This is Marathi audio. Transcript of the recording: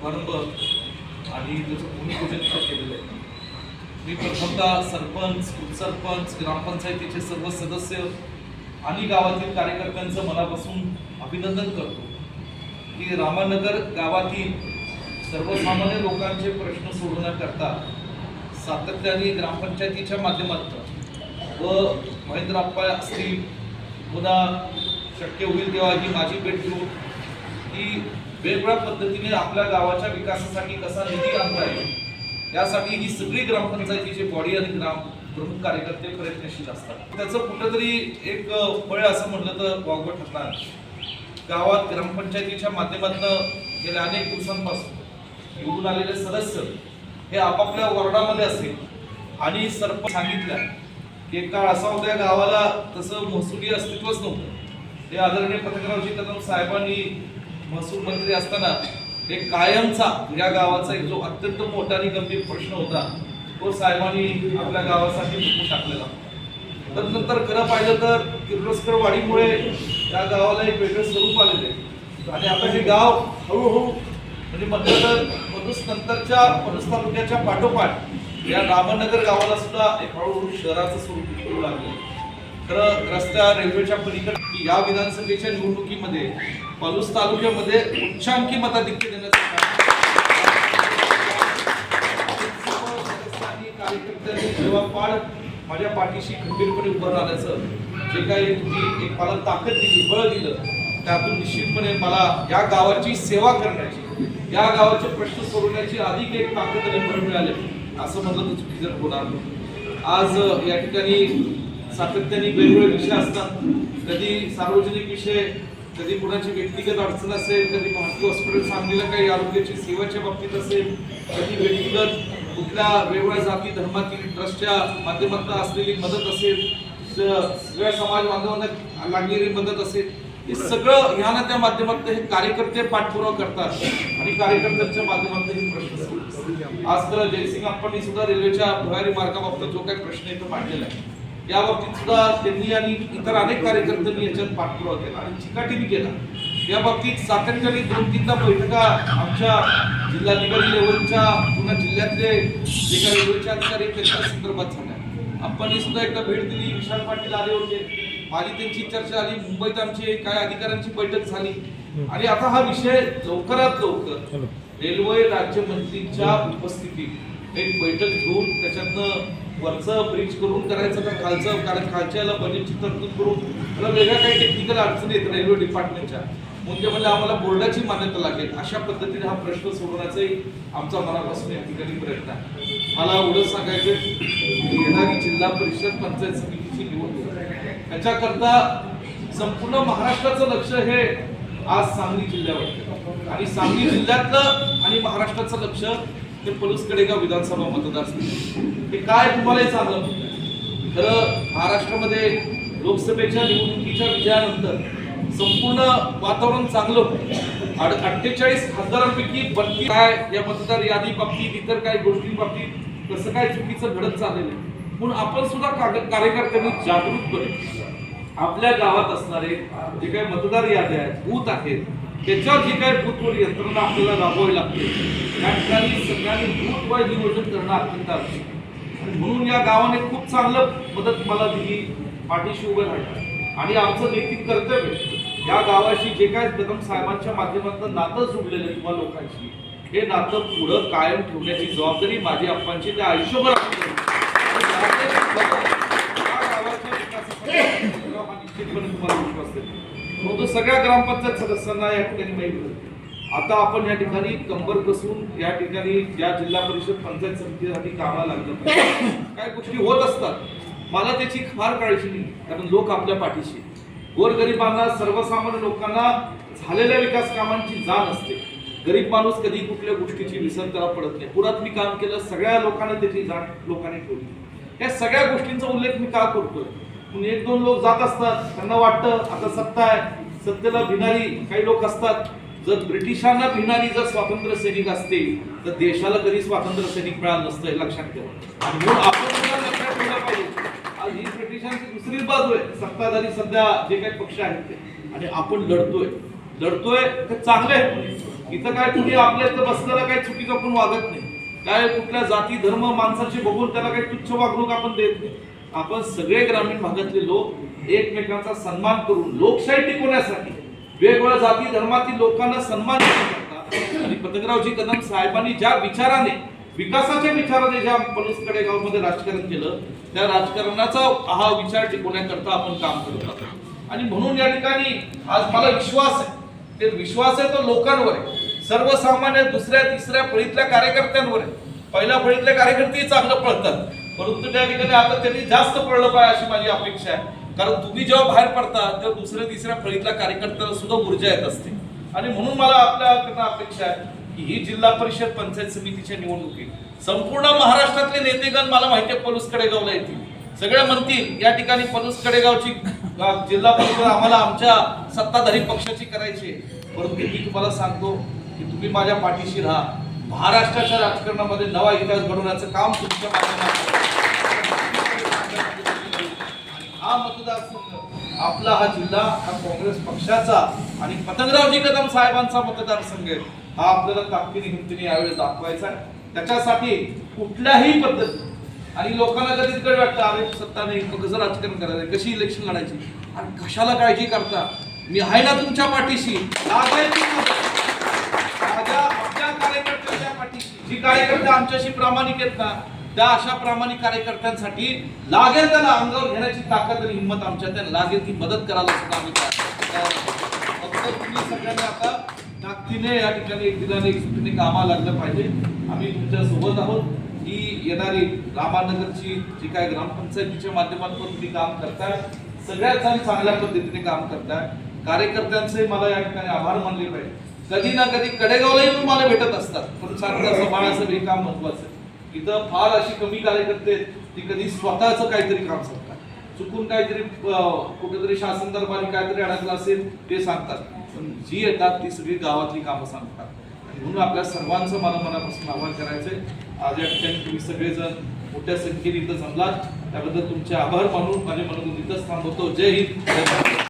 शुभारंभ आणि त्याचं भूमिपूजन इथं केलेलं आहे. मी प्रथमतः सरपंच उपसरपंच ग्रामपंचायतीचे सर्व सदस्य आणि गावातील कार्यकर्त्यांचं मनापासून अभिनंदन करतो. की रामानगर गावातील सर्वसामान्य लोकांचे प्रश्न सोडवण्याकरता सातत्याने ग्रामपंचायतीच्या माध्यमातून व महेंद्रप्पा असतील पुन्हा शक्य होईल तेव्हा ही माझी भेट घेऊन ही वेगवेगळ्या पद्धतीने आपल्या गावाच्या विकासासाठी कसा निधी आणता येईल यासाठी ही सगळी ग्रामपंचायतीची बॉडी आणि ग्राम प्रमुख कार्यकर्ते प्रयत्नशील असतात. त्याचं कुठंतरी एक फळ असं म्हटलं तर वावगं ठरणार गावात ग्रामपंचायतीच्या माध्यमातून गेल्या अनेक दिवसांपासून निवडून आलेले सदस्य हे आपापल्या वॉर्डामध्ये असेल आणि सरपंच सांगितलं की एक काळ असा होता गावाला तसं महसुली अस्तित्वच नव्हतं. ते आदरणीय पत्रकारावजी कदम साहेबांनी महसूल मंत्री असताना एक कायमचा या गावाचा एक जो अत्यंत मोठा आणि गंभीर प्रश्न होता तो साहेबांनी आपल्या गावासाठी मिटून टाकलेला. तर नंतर खरं पाहिलं तर किर्लोस्कर वाढीमुळे त्या गावाला एक वेगळं स्वरूप आलेलं आहे. आणि आता हे गाव हळूहळू म्हणजे म्हटलं तर नंतरच्या मधुस तालुक्याच्या पाठोपाठ या रामनगर गावाला सुद्धा एक हळूहळू शहराचं स्वरूप येऊ लागलं. खरं रस्त्या रेल्वेच्या पलीकडे या विधानसभेच्या निवडणुकीमध्ये पलूस तालुक्यामध्ये उच्चांकी मताधिक्य देण्याचं कार्यकर्त्यांनी जेव्हा पाड माझ्या पाठीशी खंबीरपणे उभं राहण्याचं जे काही तुम्ही एक मला ताकद दिली बळ दिलं त्यातून निश्चितपणे मला या गावाची सेवा करण्याची या गावाचे प्रश्न सोडवण्याची अधिक एक ताकद आणि बळ मिळाले. असं म्हटलं तर चुकीचं होणार आज या ठिकाणी सातत्याने वेगवेगळे विषय असतात. कधी सार्वजनिक विषय कधी कुणाची व्यक्तिगत अडचण असेल कधी भारती हॉस्पिटल सांगलीला काही आरोग्याची सेवेच्या बाबतीत असेल कधी व्यक्तिगत कुठल्या वेगवेगळ्या जाती धर्मातील ट्रस्टच्या माध्यमातून असलेली मदत असेल सगळ्या समाज बांधवांना लागलेली मदत असेल हे सगळं ह्या ना त्या माध्यमातून हे कार्यकर्ते पाठपुरावा करतात. आणि कार्यकर्त्यांच्या माध्यमातून हे प्रश्न आज तर जयसिंग आपण सुद्धा रेल्वेच्या भुयारी मार्गाबाबत जो काही प्रश्न इथं मांडलेला आहे. या बाबतीत सुद्धा त्यांनी आणि इतर अनेक कार्यकर्त्यांनी याच्यात पाठपुरावा केला आणि चिकाटीने केला. या बाबतीत सातत्याने दोन तीनदा बैठका आमच्या जिल्हाधिकारी लेवलच्या पुन्हा जिल्ह्यातले जे काही रेल्वेचे अधिकारी त्यांच्या संदर्भात झाल्या. आपण सुद्धा एकदा भेट दिली विशाल पाटील आले होते. माझी त्यांची चर्चा झाली मुंबईत आमची काही अधिकाऱ्यांची बैठक झाली. आणि आता हा विषय लवकरात लवकर रेल्वे राज्यमंत्रीच्या उपस्थितीत एक बैठक घेऊन त्याच्यातनं वरचं ब्रिज करून करायचं का खालचं कारण खालच्याला बजेटची तरतूद करून त्याला वेगळ्या काही टेक्निकल अडचणी आहेत रेल्वे डिपार्टमेंटच्या म्हणजे म्हणजे आम्हाला बोर्डाची मान्यता लागेल. अशा पद्धतीने हा प्रश्न सोडवण्याचाही आमचा मनापासून या ठिकाणी प्रयत्न आहे. मला एवढंच सांगायचं येणारी जिल्हा परिषद पंचायत समितीची निवडणूक. त्याच्याकरता संपूर्ण महाराष्ट्राचं लक्ष हे आज सांगली जिल्ह्यावर आणि सांगली जिल्ह्यातलं आणि महाराष्ट्राचं लक्ष ते पलूसकडे का विधानसभा मतदारसंघ? हे काय तुम्हाला सांगलं खरं महाराष्ट्रामध्ये लोकसभेच्या निवडणुकीच्या विजयानंतर संपूर्ण वातावरण चांगलं होतं. अड- अठ्ठेचाळीस खासदारांपैकी बत्ती काय या मतदार यादी बाबतीत इतर काही गोष्टी बाबतीत कसं काय चुकीचं घडत चाललेलं आहे? म्हणून आपण सुद्धा काग- कार्यकर्त्यांनी करू आपल्या गावात असणारे जे काही मतदार याद्या आहेत बूथ आहेत त्याच्यावर जी काही बूथवर यंत्रणा आपल्याला राबवावी लागते. त्या ठिकाणी सगळ्यांनी बूथ नियोजन करणं अत्यंत आवश्यक आणि म्हणून या गावाने खूप चांगलं मदत मला दिली पाठीशी उभं राहिलं. आणि आमचं नैतिक कर्तव्य या गावाशी जे काय कदम साहेबांच्या माध्यमातून नातं जुडलेलं आहे किंवा लोकांशी हे नातं पुढं कायम ठेवण्याची जबाबदारी माझी अप्पांची त्या आयुष्यभर निश्चितपणे तुम्हाला विश्वास देतो. मग तो सगळ्या ग्रामपंचायत सदस्यांना या ठिकाणी माहिती आता आपण या ठिकाणी कंबर कसून या ठिकाणी या जिल्हा परिषद पंचायत समितीसाठी कामाला लागलं काही काय गोष्टी होत असतात. मला त्याची फार काळजी नाही कारण लोक आपल्या पाठीशी गोरगरिबांना सर्वसामान्य लोकांना झालेल्या विकास कामांची जाण असते. गरीब माणूस कधी कुठल्या गोष्टीची विसर करा पडत नाही. पुरात मी काम केलं सगळ्या लोकांना त्याची जाण लोकांनी ठेवली. या सगळ्या गोष्टींचा उल्लेख मी का करतोय? एक दोन लोक जात असतात त्यांना वाटतं आता सत्ता आहे. सत्तेला भिणारी काही लोक असतात. जर ब्रिटिशांना भिणारी जर स्वातंत्र्य सैनिक असते तर देशाला कधी स्वातंत्र्य सैनिक मिळालं नसतं हे लक्षात ठेवा. आणि म्हणून आपण सुद्धा लक्षात ठेवलं पाहिजे. आज ही ब्रिटिशांची दुसरी बाजू आहे. सत्ताधारी सध्या जे काही पक्ष आहेत ते. आणि आपण लढतोय. लढतोय ते चांगले आहे. इथं काय कुणी आपल्या इथं बसलेलं काही चुकीचं आपण वागत नाही. काय कुठल्या जाती धर्म माणसाची बघून त्याला काही तुच्छ वागणूक आपण देत नाही. आपण सगळे ग्रामीण भागातले लोक एकमेकांचा सन्मान करून लोकशाही टिकवण्यासाठी वेगवेगळ्या जाती धर्मातील लोकांना सन्मान करतात आणि पतंगरावजी कदम साहेबांनी ज्या विचाराने विकासाच्या विचाराने ज्या पलूसकडे गावमध्ये राजकारण केलं त्या राजकारणाचा हा विचार टिकवण्याकरता आपण काम करत आहोत. आणि म्हणून या ठिकाणी आज मला विश्वास आहे. ते विश्वास आहे तो लोकांवर आहे. सर्वसामान्य दुसऱ्या तिसऱ्या फळीतल्या कार्यकर्त्यांवर आहे. पहिल्या फळीतले कार्यकर्तेही चांगलं पळतात. परंतु त्या ठिकाणी आता त्यांनी जास्त पडलं पाहिजे अशी माझी अपेक्षा आहे. कारण तुम्ही जेव्हा बाहेर पडता तेव्हा दुसऱ्या तिसऱ्या फळीतल्या कार्यकर्त्याला सुद्धा ऊर्जा येत असते. आणि म्हणून मला आपल्याकडनं अपेक्षा आहे की ही जिल्हा परिषद पंचायत समितीच्या निवडणुकीत संपूर्ण महाराष्ट्रातले नेतेगण मला माहिती आहे पलूस कडेगावला येतील. सगळे म्हणतील या ठिकाणी पलूस कडेगावची जिल्हा परिषद आम्हाला आमच्या सत्ताधारी पक्षाची करायची आहे. परंतु मी तुम्हाला सांगतो की तुम्ही माझ्या पाठीशी राहा. महाराष्ट्राच्या राजकारणामध्ये नवा इतिहास घडवण्याचं काम तुमच्या हा मतदारसंघ आपला हा जिल्हा हा काँग्रेस पक्षाचा आणि पतंगरावजी कदम साहेबांचा मतदारसंघ आहे. हा आपल्याला ताकदीने हिमतीने यावेळी दाखवायचा आहे. त्याच्यासाठी कुठल्याही पद्धती आणि लोकांना कधी तिकडे वाटतं अरे सत्ता नाही मग कसं राजकारण करायचं? कशी इलेक्शन लढायची? आणि कशाला काळजी करता? मी आहे ना तुमच्या पाठीशी. लागायची मदत. माझ्या आपल्या कार्यकर्त्यांच्या पाठीशी जी कार्यकर्ते आमच्याशी प्रामाणिक आहेत ना त्या अशा प्रामाणिक कार्यकर्त्यांसाठी लागेल त्याला अंगावर घेण्याची ताकद आणि हिंमत आमच्या त्या लागेल ती मदत करायला सुद्धा आम्ही फक्त तुम्ही सगळ्यांनी आता ताकदीने या ठिकाणी एक दिलाने एक सुटीने कामाला लागलं पाहिजे. आम्ही तुमच्यासोबत आहोत. ही येणारी रामानगरची जी काय ग्रामपंचायतीच्या माध्यमातून तुम्ही काम करताय सगळ्यात जण चांगल्या पद्धतीने काम करताय. कार्यकर्त्यांचे मला या ठिकाणी आभार मानले पाहिजे. कधी ना कधी कडेगावला येऊन मला भेटत असतात. पण सारखं समाजाचं हे काम महत्वाचं आहे. इथं फार अशी कमी कार्यकर्ते ती कधी स्वतःचं काहीतरी काम सांगतात. चुकून काहीतरी कुठेतरी शासन दरबारी काहीतरी अडकलं असेल ते सांगतात. पण जी येतात ती सगळी गावातली कामं सांगतात. आणि म्हणून आपल्या सर्वांचं मला मनापासून आवाहन करायचंय आज या ठिकाणी तुम्ही सगळेजण मोठ्या संख्येने इथं जमलात. त्याबद्दल तुमचे आभार मानून माझे मनोगत इथंच थांबवतो. जय हिंद. जय भारत.